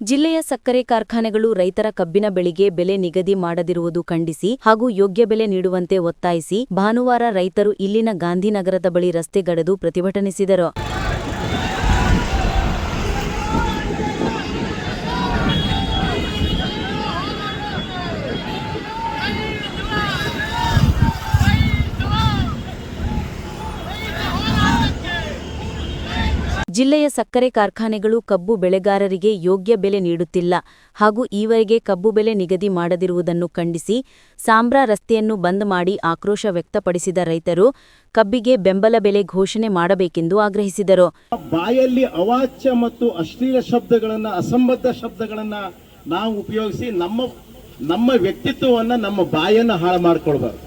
ಜಿಲ್ಲೆಯ ಸಕ್ಕರೆ ಕಾರ್ಖಾನೆಗಳು ರೈತರ ಕಬ್ಬಿನ ಬೆಳೆಗೆ ಬೆಲೆ ನಿಗದಿ ಮಾಡದಿರುವುದು ಖಂಡಿಸಿ ಹಾಗೂ ಯೋಗ್ಯ ಬೆಲೆ ನೀಡುವಂತೆ ಒತ್ತಾಯಿಸಿ ಭಾನುವಾರ ರೈತರು ಇಲ್ಲಿನ ಗಾಂಧಿನಗರದ ಬಳಿ ರಸ್ತೆಗಡೆದು ಪ್ರತಿಭಟನಿಸಿದರು ಜಿಲ್ಲೆಯ ಸಕ್ಕರೆ ಕಾರ್ಖಾನೆಗಳು ಕಬ್ಬು ಬೆಳೆಗಾರರಿಗೆ ಯೋಗ್ಯ ಬೆಲೆ ನೀಡುತ್ತಿಲ್ಲ ಹಾಗೂ ಈವರೆಗೆ ಕಬ್ಬು ಬೆಲೆ ನಿಗದಿ ಮಾಡದಿರುವುದನ್ನು ಖಂಡಿಸಿ ಸಾಂಬ್ರಾ ರಸ್ತೆಯನ್ನು ಬಂದ್ ಮಾಡಿ ಆಕ್ರೋಶ ವ್ಯಕ್ತಪಡಿಸಿದ ರೈತರು, ಕಬ್ಬಿಗೆ ಬೆಂಬಲ ಬೆಲೆ ಘೋಷಣೆ ಮಾಡಬೇಕೆಂದು ಆಗ್ರಹಿಸಿದರು. ಬಾಯಲ್ಲಿ ಅವಾಚ್ಯ ಮತ್ತು ಅಶ್ಲೀಲ ಶಬ್ದಗಳನ್ನು, ಅಸಂಬದ್ಧ ಶಬ್ದಗಳನ್ನು ನಾವು ಉಪಯೋಗಿಸಿ ನಮ್ಮ ನಮ್ಮ ವ್ಯಕ್ತಿತ್ವವನ್ನು ನಮ್ಮ ಬಾಯನ್ನ ಹಾಳು ಮಾಡ್ಕೊಳ್ಬಾರ್ದು.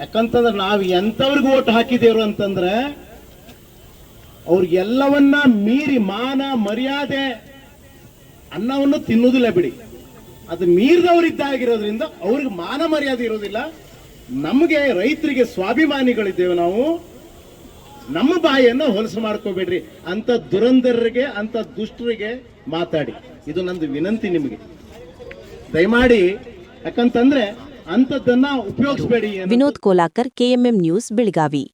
ಯಾಕಂತಂದ್ರೆ ನಾವು ಎಂಥವ್ರಿಗೂ ಓಟ್ ಹಾಕಿದೇವ್ರು ಅಂತಂದ್ರೆ ಅವ್ರಿಗೆಲ್ಲವನ್ನ ಮೀರಿ ಮಾನ, ಮರ್ಯಾದೆ ಅನ್ನವನ್ನು ತಿನ್ನುವುದಿಲ್ಲ ಬಿಡಿ. ಅದು ಮೀರಿದವರಿದ್ದಾಗಿರೋದ್ರಿಂದ ಅವ್ರಿಗೆ ಮಾನ, ಮರ್ಯಾದೆ ಇರೋದಿಲ್ಲ. ನಮಗೆ ರೈತರಿಗೆ ಸ್ವಾಭಿಮಾನಿಗಳಿದ್ದೇವೆ ನಾವು. ನಮ್ಮ ಬಾಯಿಯನ್ನು ಹೊಲಸು ಮಾಡ್ಕೋಬೇಡ್ರಿ. ಅಂತ ದುರಂಧರಿಗೆ ಅಂತ ದುಷ್ಟರಿಗೆ ಮಾತಾಡಿ. ಇದು ನಂದು ವಿನಂತಿ ನಿಮಗೆ. ದಯಮಾಡಿ, ಯಾಕಂತಂದ್ರೆ ಅಂಥದ್ದನ್ನ ಉಪಯೋಗಿಸ್ಬೇಡಿ ವಿನೋದ್ ಕೋಲಾಕರ್, ಕೆಎಂಎಂ ನ್ಯೂಸ್, ಬೆಳಗಾವಿ.